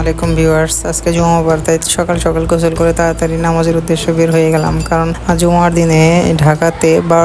আলাইকুম ভিউয়ার্স। আজকে জুমাবার তাই সকাল সকাল গোসল করে তাড়াতাড়ি নামাজের উদ্দেশ্যে বের হয়ে গেলাম। কারণ জুমার দিনে ঢাকাতে বা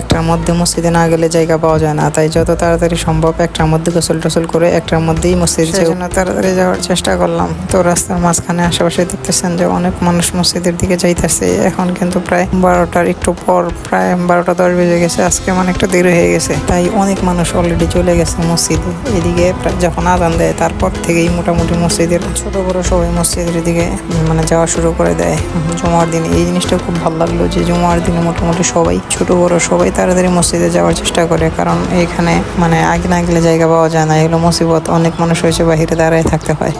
একটার মধ্যে মসজিদে না গেলে জায়গা পাওয়া যায় না। তাই যত তাড়াতাড়ি সম্ভব একটার মধ্যে গোসল টোসল করে একটার মধ্যেই মসজিদ জন্য তাড়াতাড়ি যাওয়ার চেষ্টা করলাম। তো রাস্তার মাঝখানে আশেপাশে দেখতেছেন যে অনেক মানুষ মসজিদের দিকে যাইতেছে। এখন কিন্তু প্রায় বারোটার একটু পর প্রায় বারোটা দশ বেজে গেছে। আজকে মানে একটু দেরি হয়ে গেছে। তাই অনেক মানুষ অলরেডি চলে গেছে মসজিদে। এদিকে যখন আজান দেয় তারপর থেকেই মোটামুটি মসজিদের ছোট বড় সবাই মসজিদের দিকে মানে যাওয়া শুরু করে দেয়। জুমার দিনে এই জিনিসটা খুব ভালো লাগল যে জুমার দিনে মোটামুটি সবাই, ছোট বড় সবাই তাড়াতাড়ি মসজিদে যাওয়ার চেষ্টা করে। কারণ এখানে মানে আগে না গেলে জায়গা পাওয়া যায় না। এগুলো মুসিবত, অনেক মানুষ হয়েছে বাহিরে দাঁড়ায় থাকতে হয়।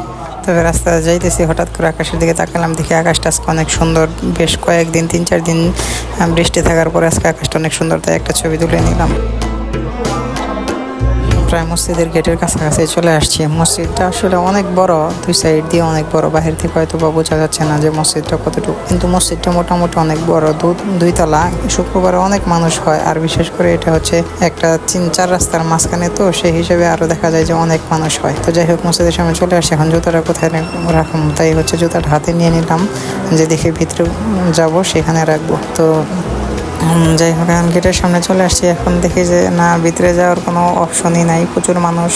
তবে রাস্তা যাইতেছি, হঠাৎ করে আকাশের দিকে তাকালাম, দেখি আকাশটা আজকে অনেক সুন্দর। বেশ কয়েকদিন, তিন চার দিন বৃষ্টি থাকার পরে আজকে আকাশটা অনেক সুন্দর, তাই একটা ছবি তুলে নিলাম। প্রায় মসজিদের গেটের কাছাকাছি চলে আসছি। মসজিদটা আসলে অনেক বড়, দুই সাইড দিয়ে অনেক বড়। বাহির থেকে হয়তো বা বোঝা যাচ্ছে না যে মসজিদটা কতটুকু। কিন্তু মসজিদটা মোটামুটি অনেক বড় দুই তলা শুক্রবারে অনেক মানুষ হয়, আর বিশেষ করে এটা হচ্ছে একটা তিন, চার রাস্তার মাঝখানে। তো সেই হিসেবে আরও দেখা যায় যে অনেক মানুষ হয়। তো যাই হোক, মসজিদের সামনে চলে আসছে এখন জুতাটা কোথায় রাখ- রাখুন তাই হচ্ছে জুতাটা হাতে নিয়ে নিলাম। যে দেখে ভিতরে যাব, সেখানে রাখব। তো যাই হোক, এখন গেটের সামনে চলে আসছি। এখন দেখি যে, না, ভিতরে যাওয়ার কোনো অপশনই নাই। প্রচুর মানুষ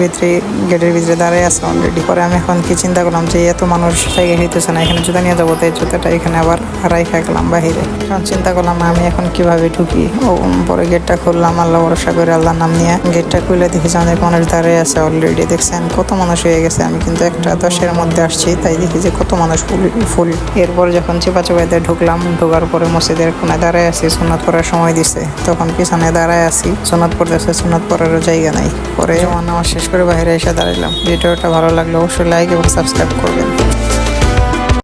ভিতরে, গেটের ভিতরে দাঁড়িয়ে আছে অলরেডি পরে আমি এখন কি চিন্তা করলাম যে, এত মানুষ জায়গা হইতেছে না, এখানে জুতা নিয়ে যাব, তাই জুতাটা এখানে আবার রাইখা গেলাম বাহিরে। এখন চিন্তা করলাম আমি এখন কীভাবে ঢুকি? ও পরে গেটটা খুললাম আল্লাহ ভরসা করে, আল্লাহর নাম নিয়ে গেটটা খুলে দেখি যে, অনেক মানুষ দাঁড়িয়ে আছে অলরেডি দেখছেন, কত মানুষ হয়ে গেছে। আমি কিন্তু একটা দশের মধ্যে আসছি, তাই দেখি যে, কত মানুষ ফুল ফুল। এরপর যখন চেপা চেপাইতে ঢুকলাম, ঢোকার পরে মসজিদের কোনায় আছি সোনাত পড়ার সময় দিছে। তখন পিছনে দাঁড়ায় আছি সোনাত পড়তেছে সোনাত পড়ারও জায়গা নাই। পরে আমার শেষ করে বাইরে এসে দাঁড়াইলাম। ভিডিওটা ভালো লাগলে অবশ্যই লাইক এবং সাবস্ক্রাইব করবেন।